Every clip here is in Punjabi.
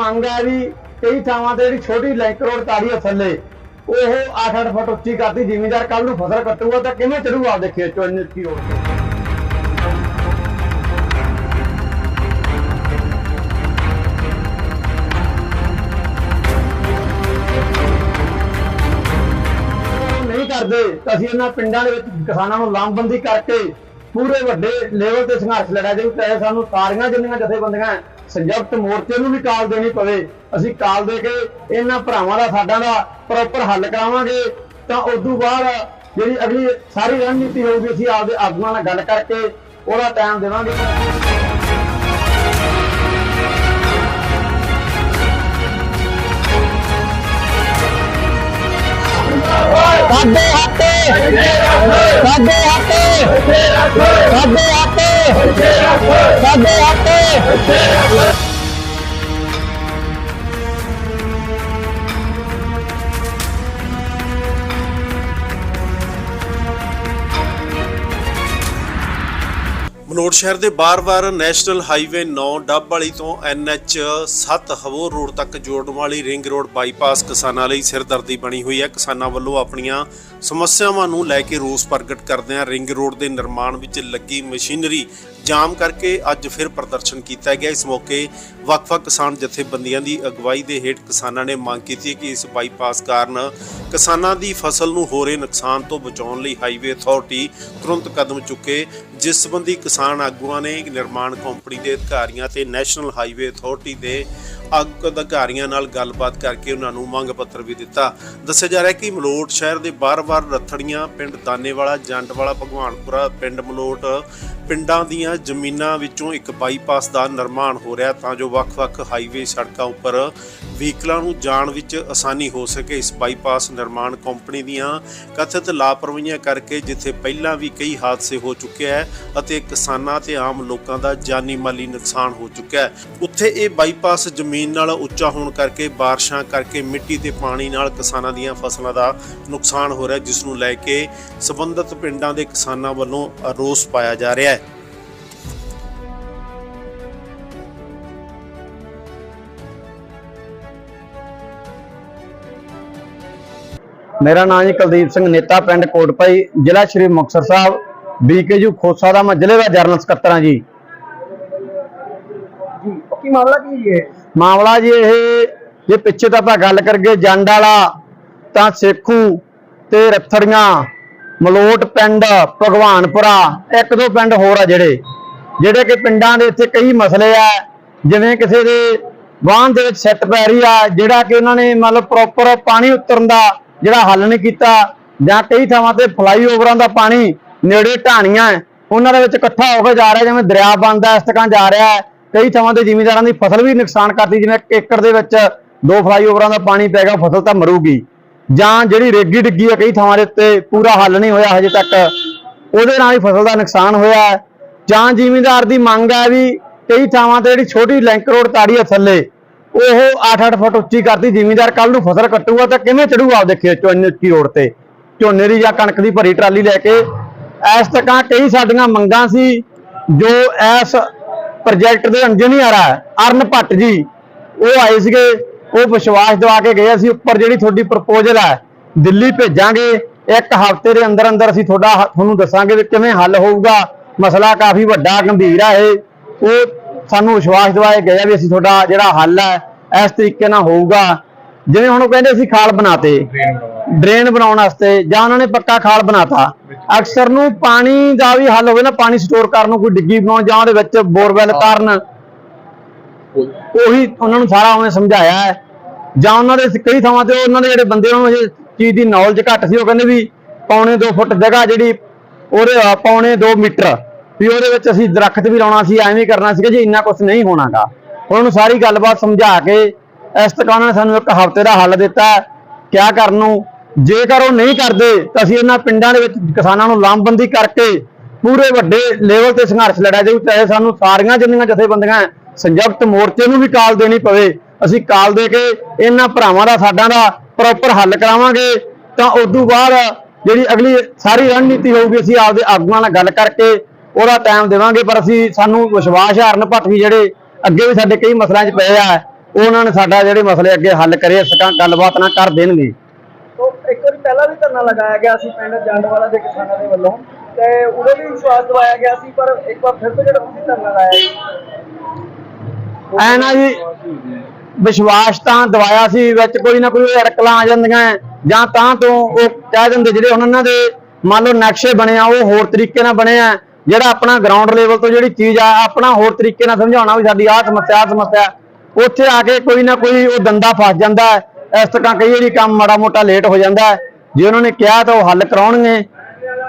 ਮੰਗ ਹੈ ਵੀ ਕਈ ਥਾਵਾਂ ਤੇ ਜਿਹੜੀ ਛੋਟੀ ਲਿੰਕ ਰੋਡ ਤਾੜੀ ਆ ਥੱਲੇ, ਉਹ 8-8 ਫੁੱਟ ਉੱਚੀ ਕਰਦੀ ਜ਼ਿਮੀਂਦਾਰ ਕੱਲ ਨੂੰ ਫਸਲ ਕੱਟੂਗਾ ਤਾਂ ਕਿਵੇਂ ਚੜੂਗਾ ਆਪਦੇ ਖੇਤ ਚੋਂ ਇੰਨੀ ਉੱਚੀ ਰੋਡ ਤੇ? ਨਹੀਂ ਕਰਦੇ, ਤਾਂ ਅਸੀਂ ਇਹਨਾਂ ਪਿੰਡਾਂ ਦੇ ਵਿੱਚ ਕਿਸਾਨਾਂ ਨੂੰ ਲਾਮਬੰਦੀ ਕਰਕੇ ਪੂਰੇ ਵੱਡੇ ਲੈਵਲ ਤੇ ਸੰਘਰਸ਼ ਲੜਿਆ ਜਾਊ, ਚਾਹੇ ਸਾਨੂੰ ਸਾਰੀਆਂ ਜਿੰਨੀਆਂ ਜਥੇਬੰਦੀਆਂ ਸੰਯੁਕਤ ਮੋਰਚੇ ਨੂੰ ਵੀ ਕਾਲ ਦੇਣੀ ਪਵੇ। ਅਸੀਂ ਕਾਲ ਦੇ ਕੇ ਇਹਨਾਂ ਭਰਾਵਾਂ ਦਾ, ਸਾਡਾ ਦਾ ਪ੍ਰੋਪਰ ਹੱਲ ਕਰਾਵਾਂਗੇ। ਤਾਂ ਉਸ ਤੋਂ ਬਾਅਦ ਜਿਹੜੀ ਅਗਲੀ ਸਾਰੀ ਰਣਨੀਤੀ ਹੋਊਗੀ, ਅਸੀਂ ਆਪਦੇ ਆਗੂਆਂ ਨਾਲ ਗੱਲ ਕਰਕੇ ਉਹਦਾ ਟਾਈਮ ਦੇਵਾਂਗੇ। ਸਾਡੇ ਹੱਥ ਸਾਡੇ ਹੱਥ ਸਾਡੇ ਹੱਥ ਮਲੋਟ ਸ਼ਹਿਰ ਦੇ ਬਾਰ-ਬਾਰ ਨੈਸ਼ਨਲ ਹਾਈਵੇ 9 ਡੱਬ ਵਾਲੀ ਤੋਂ ਐਨਐਚ 7 ਹਵੋਰ ਰੋਡ ਤੱਕ ਜੋੜਨ ਵਾਲੀ ਰਿੰਗ ਰੋਡ ਬਾਈਪਾਸ ਕਿਸਾਨਾਂ ਲਈ ਸਿਰਦਰਦੀ ਬਣੀ ਹੋਈ ਹੈ। ਕਿਸਾਨਾਂ ਵੱਲੋਂ ਆਪਣੀਆਂ ਸਮੱਸਿਆਵਾਂ ਨੂੰ ਲੈ ਕੇ ਰੋਸ ਪ੍ਰਗਟ ਕਰਦਿਆਂ ਰਿੰਗ ਰੋਡ ਦੇ ਨਿਰਮਾਣ ਵਿੱਚ ਲੱਗੀ ਮਸ਼ੀਨਰੀ ਜਾਮ ਕਰਕੇ ਅੱਜ ਫਿਰ ਪ੍ਰਦਰਸ਼ਨ ਕੀਤਾ ਗਿਆ। ਇਸ ਮੌਕੇ ਵੱਖ-ਵੱਖ ਕਿਸਾਨ ਜਥੇਬੰਦੀਆਂ ਦੀ ਅਗਵਾਈ ਦੇ ਹੇਠ ਕਿਸਾਨਾਂ ਨੇ ਮੰਗ ਕੀਤੀ ਕਿ ਇਸ ਬਾਈਪਾਸ ਕਾਰਨ ਕਿਸਾਨਾਂ ਦੀ ਫਸਲ ਨੂੰ ਹੋ ਰਹੇ ਨੁਕਸਾਨ ਤੋਂ ਬਚਾਉਣ ਲਈ ਹਾਈਵੇ ਅਥਾਰਟੀ ਤੁਰੰਤ ਕਦਮ ਚੁੱਕੇ। ਜਿਸ ਸੰਬੰਧੀ ਕਿਸਾਨ ਆਗੂਆਂ ਨੇ ਨਿਰਮਾਣ ਕੰਪਨੀ ਦੇ ਅਧਿਕਾਰੀਆਂ ਤੇ ਨੈਸ਼ਨਲ ਹਾਈਵੇ ਅਥਾਰਟੀ ਦੇ ਆਗੂ ਅਧਿਕਾਰੀਆਂ ਨਾਲ ਗੱਲਬਾਤ ਕਰਕੇ ਉਹਨਾਂ ਨੂੰ ਮੰਗ ਪੱਤਰ ਵੀ ਦਿੱਤਾ। ਦੱਸਿਆ ਜਾ ਰਿਹਾ ਕਿ ਮਲੋਟ ਸ਼ਹਿਰ ਦੇ ਬਾਰ-ਬਾਰ ਰੱਥੜੀਆਂ, ਪਿੰਡ ਦਾਨੇਵਾਲਾ, ਜੰਡਵਾਲਾ, ਭਗਵਾਨਪੁਰਾ, ਪਿੰਡ ਮਲੋਟ ਪਿੰਡਾਂ ਦੀਆਂ ਜ਼ਮੀਨਾਂ ਵਿੱਚੋਂ ਇੱਕ ਬਾਈਪਾਸ ਦਾ ਨਿਰਮਾਣ ਹੋ ਰਿਹਾ ਤਾਂ ਜੋ ਵੱਖ-ਵੱਖ ਹਾਈਵੇ ਸੜਕਾਂ ਉੱਪਰ ਵਹੀਕਲਾਂ ਨੂੰ ਜਾਣ ਵਿੱਚ ਆਸਾਨੀ ਹੋ ਸਕੇ। ਇਸ ਬਾਈਪਾਸ ਨਿਰਮਾਣ ਕੰਪਨੀ ਦੀਆਂ ਕਥਿਤ ਲਾਪਰਵਾਹੀਆਂ ਕਰਕੇ ਜਿੱਥੇ ਪਹਿਲਾਂ ਵੀ ਕਈ ਹਾਦਸੇ ਹੋ ਚੁੱਕੇ ਹੈ ਅਤੇ ਕਿਸਾਨਾਂ ਤੇ ਆਮ ਲੋਕਾਂ ਦਾ ਜਾਨੀ ਮਾਲੀ ਨੁਕਸਾਨ ਹੋ ਚੁੱਕਿਆ ਹੈ। ਉੱਥੇ ਇਹ ਬਾਈਪਾਸ ਜ਼ਮੀਨ ਨਾਲ ਉੱਚਾ ਹੋਣ ਕਰਕੇ ਬਾਰਿਸ਼ਾਂ ਕਰਕੇ ਮਿੱਟੀ ਤੇ ਪਾਣੀ ਨਾਲ ਕਿਸਾਨਾਂ ਦੀਆਂ ਫਸਲਾਂ ਦਾ ਨੁਕਸਾਨ ਹੋ ਰਿਹਾ ਜਿਸ ਨੂੰ ਲੈ ਕੇ ਸਬੰਧਤ ਪਿੰਡਾਂ ਦੇ ਕਿਸਾਨਾਂ ਵੱਲੋਂ ਰੋਸ ਪਾਇਆ ਜਾ ਰਿਹਾ ਹੈ। ਮੇਰਾ ਨਾਮ ਜੀ ਕੁਲਦੀਪ ਸਿੰਘ ਨੇਤਾ ਪਿੰਡ ਕੋਟਪਾਈ ਜ਼ਿਲ੍ਹਾ ਸ਼੍ਰੀ ਮੁਕਤਸਰ ਸਾਹਿਬ ਬੀਕੇਯੂ ਖੋਸਾ ਦਾ ਮੈਂ ਜ਼ਿਲ੍ਹੇ ਦਾ ਜਰਨਲ ਸਕੱਤਰ ਹਾਂ ਜੀ। ਜੀ ਕੀ ਮਾਮਲਾ ਕੀ ਹੈ ਮਾਮਲਾ ਜੀ ਇਹ ਜੇ ਪਿੱਛੇ ਤਾਂ ਆਪਾਂ ਗੱਲ ਕਰਗੇ ਜੰਡ ਵਾਲਾ ਤਾਂ ਸੇਖੂ ਤੇ ਰਥੜੀਆਂ ਮਲੋਟ ਪਿੰਡ ਭਗਵਾਨਪੁਰਾ ਇੱਕ ਦੋ ਪਿੰਡ ਹੋਰ ਆ ਜਿਹੜੇ। ਜਿਹੜੇ ਕਿ ਪਿੰਡਾਂ ਦੇ ਇੱਥੇ ਕਈ ਮਸਲੇ ਆ ਜਿਵੇਂ ਕਿਸੇ ਦੇ ਵਾਹਨ ਦੇ ਵਿੱਚ ਸੱਟ ਪੈ ਰਹੀ ਆ ਜਿਹੜਾ ਕਿ ਉਹਨਾਂ ਨੇ ਮਤਲਬ ਪ੍ਰੋਪਰ ਪਾਣੀ ਉਤਰਨ ਦਾ ਜਿਹੜਾ ਹੱਲ ਨਹੀਂ ਕੀਤਾ ਜਾਂ ਕਈ ਥਾਵਾਂ ਤੇ ਫਲਾਈਓਵਰਾਂ ਦਾ ਪਾਣੀ ਨੇੜੇ ਢਾਣੀਆਂ ਉਹਨਾਂ ਦੇ ਵਿੱਚ ਇਕੱਠਾ ਹੋ ਕੇ ਜਾ ਰਿਹਾ ਜਿਵੇਂ ਦਰਿਆ ਬਣਦਾ ਇਸ ਤਰ੍ਹਾਂ ਜਾ ਰਿਹਾ ਹੈ। ਕਈ ਥਾਵਾਂ ਤੇ ਜ਼ਿਮੀਂਦਾਰਾਂ ਦੀ ਫਸਲ ਵੀ ਨੁਕਸਾਨ ਕਰਦੀ ਜਿਵੇਂ ਏਕੜ ਦੇ ਵਿੱਚ ਦੋ ਫਲਾਈਓਵਰਾਂ ਦਾ ਪਾਣੀ ਪੈ ਗਿਆ, ਫਸਲ ਤਾਂ ਮਰੂਗੀ। ਜਾਂ ਜਿਹੜੀ ਰੇਗੀ ਡਿੱਗੀ ਹੈ, ਕਈ ਥਾਵਾਂ ਦੇ ਉੱਤੇ ਪੂਰਾ ਹੱਲ ਨਹੀਂ ਹੋਇਆ ਹਜੇ ਤੱਕ। ਉਹਦੇ ਨਾਲ ਹੀ ਫਸਲ ਦਾ ਨੁਕਸਾਨ ਹੋਇਆ ਹੈ। ਜਾਂ ਜ਼ਿਮੀਂਦਾਰ ਦੀ ਮੰਗ ਹੈ ਵੀ ਕਈ ਥਾਵਾਂ ਤੇ ਜਿਹੜੀ ਛੋਟੀ ਲਿੰਕ ਰੋਡ ਤਾੜੀ ਹੈ ਥੱਲੇ ਉਹ 8-8 ਫੁੱਟ ਉੱਚੀ ਕਰਦੀ, ਜ਼ਿਮੀਂਦਾਰ ਕੱਲ ਨੂੰ ਫਸਲ ਕੱਟੂਗਾ ਤਾਂ ਕਿਵੇਂ ਚੜੂਗਾ ਆਪਦੇ ਖੇਤ ਚੋਂ ਇੰਨੀ ਉੱਚੀ ਓੜ ਤੇ। ਝੋਨੇ ਦੀ ਜਾਂ ਕਣਕ ਦੀ ਭਰੀ ਟਰਾਲੀ ਲੈ ਕੇ। ਇਸ ਤੱਕਾਂ ਕਈ ਸਾਡੀਆਂ ਮੰਗਾਂ ਸੀ, ਜੋ ਇਸ ਪ੍ਰੋਜੈਕਟ ਦੇ ਇੰਜੀਨੀਅਰ ਆ ਅਰਨ ਭੱਟ ਜੀ, ਉਹ ਆਏ ਸੀਗੇ, ਉਹ ਵਿਸ਼ਵਾਸ ਦਿਵਾ ਕੇ ਗਏ, ਅਸੀਂ ਉੱਪਰ ਜਿਹੜੀ ਤੁਹਾਡੀ ਪ੍ਰਪੋਜ਼ਲ ਹੈ ਦਿੱਲੀ ਭੇਜਾਂਗੇ, ਇੱਕ ਹਫ਼ਤੇ ਦੇ ਅੰਦਰ ਅੰਦਰ ਅਸੀਂ ਤੁਹਾਡਾ ਤੁਹਾਨੂੰ ਦੱਸਾਂਗੇ ਵੀ ਕਿਵੇਂ ਹੱਲ ਹੋਊਗਾ। ਮਸਲਾ ਕਾਫੀ ਵੱਡਾ, ਗੰਭੀਰ ਆ ਇਹ। ਉਹ ਸਾਨੂੰ ਵਿਸ਼ਵਾਸ ਦਿਵਾਏ ਗਏ ਆ ਵੀ ਅਸੀਂ ਤੁਹਾਡਾ ਜਿਹੜਾ ਹੱਲ ਹੈ ਇਸ ਤਰੀਕੇ ਨਾਲ ਹੋਊਗਾ। ਜਿਵੇਂ ਹੁਣ ਉਹ ਕਹਿੰਦੇ ਅਸੀਂ ਖਾਲ ਬਣਾਤੇ। ਡਰੇਨ ਬਣਾਉਣ। ਵਾਸਤੇ। ਜਾਂ ਉਹਨਾਂ ਨੇ ਪੱਕਾ ਖਾਲ ਬਣਾਤਾ। ਅਕਸਰ ਨੂੰ ਪਾਣੀ ਦਾ ਵੀ ਹੱਲ ਹੋਵੇ ਨਾ ਪਾਣੀ ਸਟੋਰ ਕਰਨ ਨੂੰ ਕੋਈ ਡਿੱਗੀ ਬਣਾਉਣ ਜਾਂ ਉਹਦੇ ਵਿੱਚ ਬੋਰਵੈਲ ਕਾਰਨ। ਉਹੀ ਉਹਨਾਂ ਨੂੰ ਸਾਰਾ ਉਹਨੇ ਸਮਝਾਇਆ ਹੈ। ਜਾਂ ਉਹਨਾਂ ਦੇ ਕਈ ਥਾਵਾਂ ਤੇ ਉਹਨਾਂ ਦੇ ਜਿਹੜੇ ਬੰਦੇ ਉਹਨਾਂ ਨੂੰ ਚੀਜ਼ ਦੀ ਨੌਲੇਜ ਘੱਟ ਸੀ ਉਹ ਕਹਿੰਦੇ ਵੀ ਪੌਣੇ 2 ਫੁੱਟ ਜਗ੍ਹਾ ਜਿਹੜੀ ਉਹਦੇ ਪੌਣੇ 2 ਮੀਟਰ। ਵੀ ਉਹਦੇ ਵਿੱਚ ਅਸੀਂ ਦਰਖਤ ਵੀ ਲਾਉਣਾ ਸੀ, ਐਵੇਂ ਹੀ ਕਰਨਾ ਸੀਗਾ ਜੀ, ਇੰਨਾ ਕੁਝ ਨਹੀਂ ਹੋਣਾਗਾ। ਉਹਨਾਂ ਨੂੰ ਸਾਰੀ ਗੱਲਬਾਤ ਸਮਝਾ ਕੇ ਇਸ ਤੱਕ ਨੇ ਸਾਨੂੰ ਇੱਕ ਹਫ਼ਤੇ ਦਾ ਹੱਲ ਦਿੱਤਾ ਕਿਆ ਕਰਨ ਨੂੰ? ਜੇਕਰ ਉਹ ਨਹੀਂ ਕਰਦੇ, ਤਾਂ ਅਸੀਂ ਇਹਨਾਂ ਪਿੰਡਾਂ ਦੇ ਵਿੱਚ ਕਿਸਾਨਾਂ ਨੂੰ ਲਾਮਬੰਦੀ ਕਰਕੇ ਪੂਰੇ ਵੱਡੇ ਲੈਵਲ ਤੇ ਸੰਘਰਸ਼ ਲੜਿਆ ਜਾਊ, ਚਾਹੇ ਸਾਨੂੰ ਸਾਰੀਆਂ ਜਿੰਨੀਆਂ ਜਥੇਬੰਦੀਆਂ ਸੰਯੁਕਤ ਮੋਰਚੇ ਨੂੰ ਵੀ ਕਾਲ ਦੇਣੀ ਪਵੇ, ਅਸੀਂ ਕਾਲ ਦੇ ਕੇ ਇਹਨਾਂ ਭਰਾਵਾਂ ਦਾ, ਸਾਡਾਂ ਦਾ ਪ੍ਰੋਪਰ ਹੱਲ ਕਰਾਵਾਂਗੇ, ਤਾਂ ਉਸ ਤੋਂ ਬਾਅਦ ਜਿਹੜੀ ਅਗਲੀ ਸਾਰੀ ਰਣਨੀਤੀ ਹੋਊਗੀ, ਅਸੀਂ ਆਪਦੇ ਆਗੂਆਂ ਨਾਲ ਗੱਲ ਕਰਕੇ ਉਹਦਾ ਟਾਈਮ ਦੇਵਾਂਗੇ ਪਰ ਅਸੀਂ ਸਾਨੂੰ ਵਿਸ਼ਵਾਸ ਹੈ ਅਰਨ ਭੱਟ ਵੀ ਜਿਹੜੇ ਅੱਗੇ ਵੀ ਸਾਡੇ ਕਈ ਮਸਲਿਆਂ 'ਚ ਪਏ ਆ ਉਹਨਾਂ ਨੇ ਸਾਡਾ ਜਿਹੜੇ ਮਸਲੇ ਅੱਗੇ ਹੱਲ ਕਰੇ ਸਕਾਂ ਗੱਲਬਾਤ ਨਾਲ ਕਰ ਦੇਣਗੇ। ਤੋਂ ਇੱਕ ਵਾਰੀ ਪਹਿਲਾਂ ਵੀ ਧਰਨਾ ਲਗਾਇਆ ਗਿਆ ਸੀ ਪਿੰਡ ਜੰਡਵਾਲਾ ਦੇ ਕਿਸਾਨਾਂ ਦੇ ਵੱਲੋਂ ਤੇ ਉਦੋਂ ਵੀ ਵਿਸ਼ਵਾਸ ਦਿਵਾਇਆ ਗਿਆ ਸੀ ਪਰ ਇੱਕ ਵਾਰ ਫਿਰ ਤੋਂ ਜਿਹੜਾ ਤੁਸੀਂ ਧਰਨਾ ਲਾਇਆ ਐ ਨਾ ਜੀ ਵਿਸ਼ਵਾਸ ਤਾਂ ਦਵਾਇਆ ਸੀ ਵਿੱਚ ਕੋਈ ਨਾ ਕੋਈ ਅੜਕਲਾਂ ਆ ਜਾਂਦੀਆਂ ਜਾਂ ਤਾਂ ਤੋਂ ਉਹ ਕਹਿ ਦਿੰਦੇ ਜਿਹੜੇ ਉਹਨਾਂ ਦੇ ਮੰਨ ਲਓ ਨਕਸ਼ੇ ਬਣੇ ਆ ਉਹ ਹੋਰ ਤਰੀਕੇ ਨਾਲ ਬਣੇ ਆ ਜਿਹੜਾ ਆਪਣਾ ਗਰਾਊਂਡ ਲੈਵਲ ਤੋਂ ਜਿਹੜੀ ਚੀਜ਼ ਆ ਆਪਣਾ ਹੋਰ ਤਰੀਕੇ ਨਾਲ ਸਮਝਾਉਣਾ ਵੀ ਸਾਡੀ ਆਹ ਸਮੱਸਿਆ ਆਹ ਸਮੱਸਿਆ ਉੱਥੇ ਆ ਕੇ ਕੋਈ ਨਾ ਕੋਈ ਉਹ ਦੰਦਾ ਫਸ ਜਾਂਦਾ ਹੈ। ਇਸ ਤਰ੍ਹਾਂ ਕਈ ਵਾਰੀ ਕੰਮ ਮਾੜਾ ਮੋਟਾ ਲੇਟ ਹੋ ਜਾਂਦਾ ਹੈ। ਜੇ ਉਹਨਾਂ ਨੇ ਕਿਹਾ ਤਾਂ ਉਹ ਹੱਲ ਕਰਾਉਣਗੇ।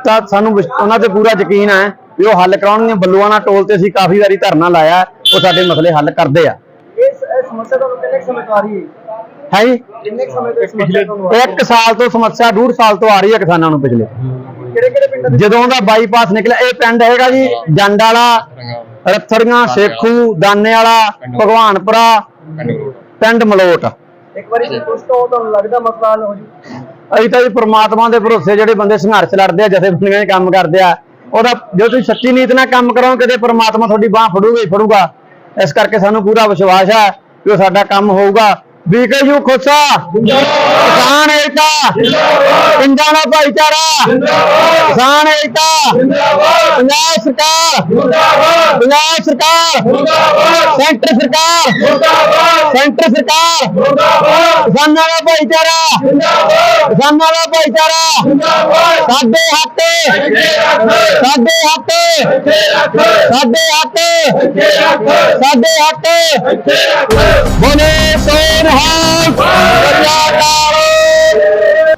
ਤਾਂ ਸਾਨੂੰ ਉਹਨਾਂ ਤੇ ਪੂਰਾ ਯਕੀਨ ਹੈ ਵੀ ਉਹ ਹੱਲ ਕਰਾਉਣਗੇ। ਬੱਲੂਆਣਾ ਟੋਲ ਤੇ ਅਸੀਂ ਕਾਫੀ ਵਾਰੀ ਧਰਨਾ ਲਾਇਆ ਉਹ ਸਾਡੇ ਮਸਲੇ ਹੱਲ ਕਰਦੇ ਆ। ਇਸ ਸਮੱਸਿਆ ਤੁਹਾਨੂੰ ਕਿੰਨੇ ਸਮੇਂ ਤੋਂ ਆ ਰਹੀ ਹੈ ਹੈ ਜੀ? ਕਿੰਨੇ ਸਮੇਂ ਤੋਂ ਸਮੱਸਿਆ ਤੁਹਾਨੂੰ ਆ ਰਹੀ ਇੱਕ ਸਾਲ ਤੋਂ ਸਮੱਸਿਆ ਡੂਢ ਸਾਲ ਤੋਂ ਆ ਰਹੀ ਹੈ ਕਿਸਾਨਾਂ ਨੂੰ ਪਿਛਲੇ। ਕਿਹੜੇ ਕਿਹੜੇ ਪਿੰਡਾਂ ਦੇ ਜਦੋਂ ਦਾ ਬਾਈਪਾਸ ਨਿਕਲਿਆ ਇਹ ਪਿੰਡ ਹੈਗਾ ਜੀ ਜੰਡ ਵਾਲਾ ਰੱਥੜੀਆਂ ਸੇਖੂ ਦਾਨੇ ਵਾਲਾ ਭਗਵਾਨਪੁਰਾ ਪਿੰਡ ਮਲੋਟ। ਇੱਕ ਵਾਰੀ ਸੰਤੁਸ਼ਟ ਹੋ ਤੁਹਾਨੂੰ ਲੱਗਦਾ ਮਸਲਾ ਹੱਲ ਹੋ ਜੂ? ਅਸੀਂ ਤਾਂ ਜੀ ਪ੍ਰਮਾਤਮਾ ਦੇ ਭਰੋਸੇ ਜਿਹੜੇ ਬੰਦੇ ਸੰਘਰਸ਼ ਲੜਦੇ ਆ ਜਥੇਬੰਦੀਆਂ 'ਚ ਕੰਮ ਕਰਦੇ ਆ ਉਹਦਾ ਜੇ ਤੁਸੀਂ ਸੱਚੀ ਨੀਤ ਨਾਲ ਕੰਮ ਕਰੋਗੇ ਤੇ ਪ੍ਰਮਾਤਮਾ ਤੁਹਾਡੀ ਬਾਹ ਫੜੂਗਾ ਹੀ ਫੜੂਗਾ। ਇਸ ਕਰਕੇ ਸਾਨੂੰ ਪੂਰਾ ਵਿਸ਼ਵਾਸ ਹੈ ਕਿ ਉਹ ਸਾਡਾ ਕੰਮ ਹੋਊਗਾ। ਬੀਕੇਯੂ ਖੋਸਾ। ਕਿਸਾਨ ਏਕਤਾ। ਪਿੰਡਾਂ ਦਾ ਭਾਈਚਾਰਾ। ਕਿਸਾਨ ਏਕਤਾ। ਪੰਜਾਬ ਸਰਕਾਰ। ਪੰਜਾਬ ਸਰਕਾਰ। ਸੈਂਟਰ ਸਰਕਾਰ। ਸੈਂਟਰ ਸਰਕਾਰ। ਕਿਸਾਨਾਂ ਦਾ ਭਾਈਚਾਰਾ। ਕਿਸਾਨਾਂ ਦਾ ਭਾਈਚਾਰਾ। ਸਾਡੇ ਹੱਥ ਸਾਡੇ ਹੱਥ ਸਾਡੇ ਹੱਥ ਸਾਡੇ ਹੱਥ ਬੋਲੇ ਸੋਨਹਾਲ I'm gonna Bye. Bye.